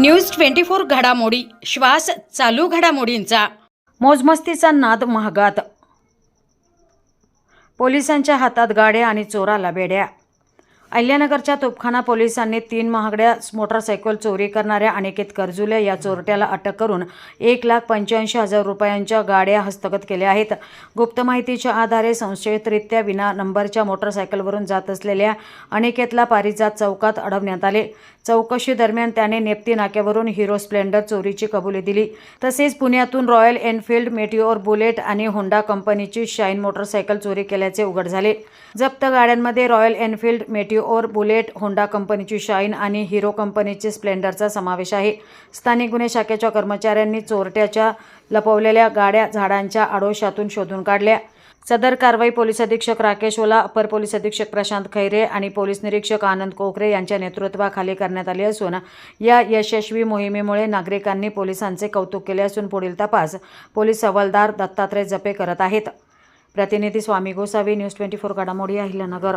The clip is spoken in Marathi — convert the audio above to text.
न्यूज ट्वेंटी फोर घडामोडी श्वास चालू घडामोडींचा. मोजमस्तीचा नाद महागात. पोलिसांच्या हातात गाड्या आणि चोराला बेड्या. अहिल्यानगरच्या तोपखाना पोलिसांनी तीन महागड्या मोटरसायकल चोरी करणाऱ्या अनिकेत कर्जुले या चोरट्याला अटक करून एक लाख पंच्याऐंशी हजार रुपयांच्या गाड्या हस्तगत केल्या आहेत. गुप्त माहितीच्या आधारे संशयितरित्या विना नंबरच्या मोटरसायकलवरून जात असलेल्या अनिकेतला पारिजात चौकात अडवण्यात आले. चौकशी दरम्यान त्याने नेप्ती नाक्यावरून हिरो स्प्लेंडर चोरीची कबुली दिली. तसेच पुण्यातून रॉयल एनफिल्ड मेटिओर बुलेट आणि होंडा कंपनीची शाईन मोटरसायकल चोरी केल्याचे उघड झाले. जप्त गाड्यांमध्ये Royal Enfield Meteor bullet Honda कंपनीची शाईन आणि हिरो कंपनीची स्प्लेंडरचा समावेश आहे. स्थानिक गुन्हे शाखेच्या कर्मचाऱ्यांनी चोरट्याच्या लपवलेल्या गाड्या झाडांच्या आडोशातून शोधून काढल्या. सदर कारवाई पोलीस अधीक्षक राकेश ओला अपर पोलीस अधीक्षक प्रशांत खैरे आणि पोलीस निरीक्षक आनंद कोकरे यांच्या नेतृत्वाखाली करण्यात आली असून या यशस्वी मोहिमेमुळे नागरिकांनी पोलिसांचे कौतुक केले असून पुढील तपास पोलीस हवालदार दत्तात्रय जपे करत आहेत. प्रतिनिधी Swami Gosavi news twenty four घडामोडी अहिल्यानगर.